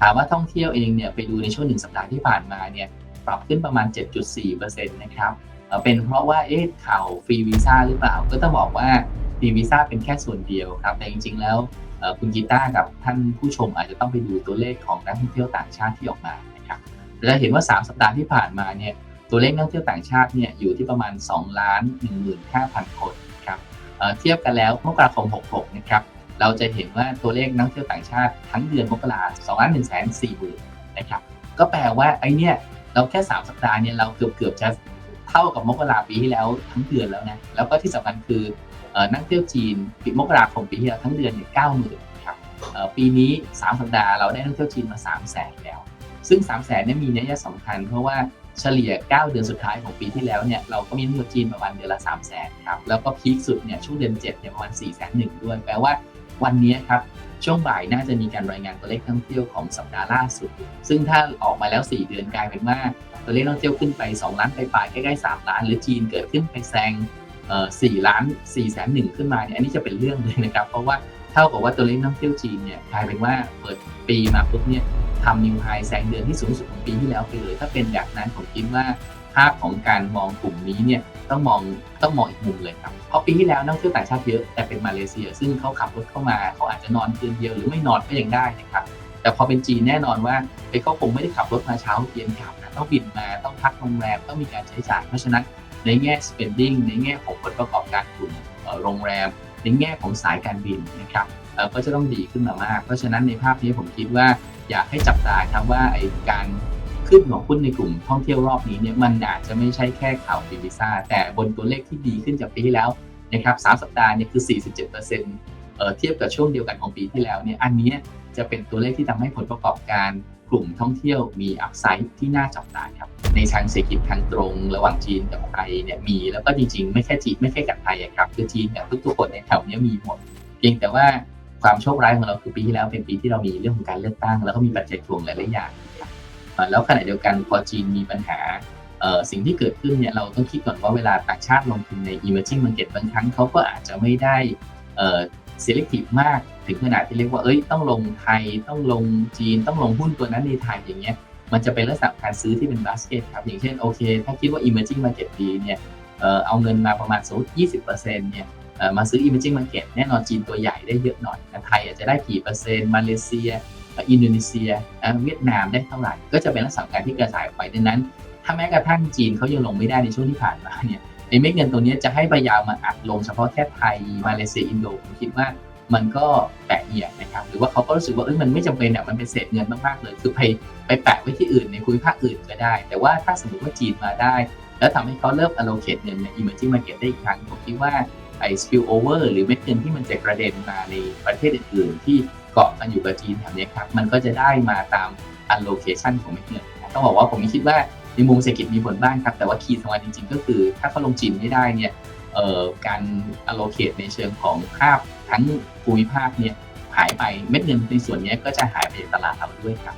ถามว่าท่องเที่ยวเองเนี่ยไปดูในช่วงหนึ่งสัปดาห์ที่ผ่านมาเนี่ยปรับขึ้นประมาณ 7.4%นะครับเป็นเพราะว่าเอ๊ะข่าวฟรีวีซ่าหรือเปล่า ก็ต้องบอกว่าฟรีวีซ่าเป็นแค่ส่วนเดียวครับ แต่จริงๆแล้วคุณกีตาร์กับท่านผู้ชมอาจจะต้องไปดูตัวเลขของนักท่องเที่ยวต่างชาติที่ออกมานะครับเราจะเห็นว่า 3 สัปดาห์ที่ผ่านมาเนี่ยตัวเลขนักท่องเที่ยวต่างชาติเนี่ยอยู่ที่ประมาณ2ล้าน15,000 คนครับเอ่อเทียบกันแล้วมกราคม66นะครับ เราจะเห็นว่าตัวเลขนักเที่ยวต่างชาติทั้งเดือนมกราสองล้านหนึ่งแสนสี่หมื่นนะครับ ก็แปลว่าไอเนี่ยเราแค่ 3 สัปดาห์เนี่ยเราเกือบเกือบจะเท่ากับมกราปีที่แล้วทั้งเดือนแล้วนะ แล้วก็ที่สำคัญคือนักเที่ยวจีนปีมกราคมปีที่แล้วทั้งเดือนเนี่ยเก้าหมื่นครับปีนี้ 3 สัปดาห์เราได้นักเที่ยวจีนมา3 0 0แสนแล้ว ซึ่ง3 0 0แสนเนี่ยมีนัยสำคัญ เพราะว่าเฉลี่ย 9 เดือนสุดท้ายของปีที่แล้วเนี่ยเราก็มีนักเที่ยวจีนประมาณเดือนละ3 0 0แสนครับแล้วก็พีคสุดเนี่ยช่วงเดือน7เนี่ยประมาณ4 0 0 0 0 0ด้วยแปลว่า วันนี้ครับช่วงบ่ายน่าจะมีการรายงานตัวเลขท่องเที่ยวของสัปดาห์ล่าสุด ซึ่งถ้าออกมาแล้ว 4 เดือนกลายเป็นว่าตัวเลขท่องเที่ยวขึ้นไป 2 ล้านไปปลายใกล้ๆ3ล้าน หรือจีนเกิดขึ้นไปแซงเอ่ล้าน4แสนหนึ่งขึ้นมาเนี่ยอันนี้จะเป็นเรื่องเลยนะครับ เพราะว่าเท่ากับว่าตัวเลขท่องเที่ยวจีนเนี่ยกลายเป็นว่าเปิดปีมาปุ๊บเนี่ยทำนิวไฮแซงเดือนที่สูงสุดของปีที่แล้วไปเลย ถ้าเป็นแบบนั้นผมคิดว่า ภาพของการมองกลุ่มนี้เนี่ยต้องมองต้องมองอีกมุมเลยครับเพราะปีที่แล้วนักท่องเที่ยวต่างชาติเยอะแต่เป็นมาเลเซีย ซึ่งเขาขับรถเข้ามาเขาอาจจะนอนคืนเดียวหรือไม่นอนก็ยังได้นะครับแต่พอเป็นจีนแน่นอนว่าเอ้ยเขาคงไม่ได้ขับรถมาเช้าเย็นกลับนะต้องบินมาต้องพักโรงแรมต้องมีการใช้จ่ายเพราะฉะนั้นในแง่ spending ในแง่ของผลประกอบการกลุ่มโรงแรม ในแง่ของสายการบินนะครับก็จะต้องดีขึ้นมามาก เพราะฉะนั้นในภาพนี้ผมคิดว่าอยากให้จับตาครับว่าไอ้การ ขึ้นของหุ้นในกลุ่มท่องเที่ยวรอบนี้เนี่ยมันอาจจะไม่ใช่แค่ข่าวฟีวีซ่าแต่บนตัวเลขที่ดีขึ้นจากปีที่แล้วนะครับสามสัปดาห์เนี่ยคือ 47%เออเทียบกับช่วงเดียวกันของปีที่แล้วเนี่ยอันนี้จะเป็นตัวเลขที่ทำให้ผลประกอบการกลุ่มท่องเที่ยวมีอัพไซด์ที่น่าจับตาครับในทางเศรษฐกิจทางตรงระหว่างจีนกับไทยเนี่ยมีแล้วก็จริงๆ ไม่แค่จีนไม่แค่กับไทยอะครับคือจีนกับทุกๆคนในแถวนี้มีหมดเพียงแต่ว่าความโชคร้ายของเราคือปีที่แล้วเป็นปีที่เรามีเรื่องของการเลือกตั้ง แล้วก็มีปัจจัยถ่วงหลายๆอย่าง แล้วขณะเดียวกันพอจีนมีปัญหาสิ่งที่เกิดขึ้นเนี่ยเราต้องคิดก่อนว่าเวลาต่างชาติลงทุนใน emerging market บางครั้งเขาก็อาจจะไม่ได้เ selective มากถึงขนาดที่เรียกว่าเอ้ยต้องลงไทยต้องลงจีนต้องลงหุ้นตัวนั้นในไทยอย่างเงี้ยมันจะเป็นลักษณะการซื้อที่เป็นบาสเกตครับอย่างเช่นโอเค ถ้าคิดว่า emerging market ดีเนี่ยเอาเงินมาประมาณสมมติ20%เนี่ยเอ่อมาซื้อ emerging market แน่นอนจีนตัวใหญ่ได้เยอะหน่อยแต่ไทยอาจจะได้กี่เปอร์เซ็นต์มาเลเซีย อินโดนีเซียเวียดนามได้เท่าไหร่ ก็จะเป็นลักษณะการที่กระจายออกไปดังนั้น ถ้าแม้กระทั่งจีนเขายังลงไม่ได้ในช่วงที่ผ่านมาเนี่ยไอ้เม็ดเงินตัวนี้จะให้พยายามมาอัดลงเฉพาะแค่ไทยมาเลเซียอินโดผมคิดว่ามันก็แปะเอียดนะครับหรือว่าเขาก็รู้สึกว่าเอ้ยมันไม่จำเป็นอะมันเป็นเศษเงินมากๆเลย คือไปไปแปะไว้ที่อื่นในภูมิภาคอื่นก็ได้ แต่ว่าถ้าสมมติว่าจีนมาได้ แล้วทำให้เขาเริ่ม allocate เงินใน emerging market ได้อีกครั้งผมคิดว่าไอ้ spill over หรือเม็ดเงินที่มันจะกระเด็นมาในประเทศอื่นๆที่ เกาะกันอยู่กับจีนแถบนี้ครับมันก็จะได้มาตาม allocation ของเม็ดเงินนะต้องบอกว่าผมคิดว่าในมุมเศรษฐกิจมีผลบ้างครับ แต่ว่าคีย์สำคัญจริงๆ ก็คือ ถ้าเขาลงจีนไม่ได้เนี่ยการ allocate ในเชิงของภาพทั้งภูมิภาคเนี่ยหายไปเม็ดเงินในส่วนนี้ก็จะหายไปจากตลาดเราด้วยครับ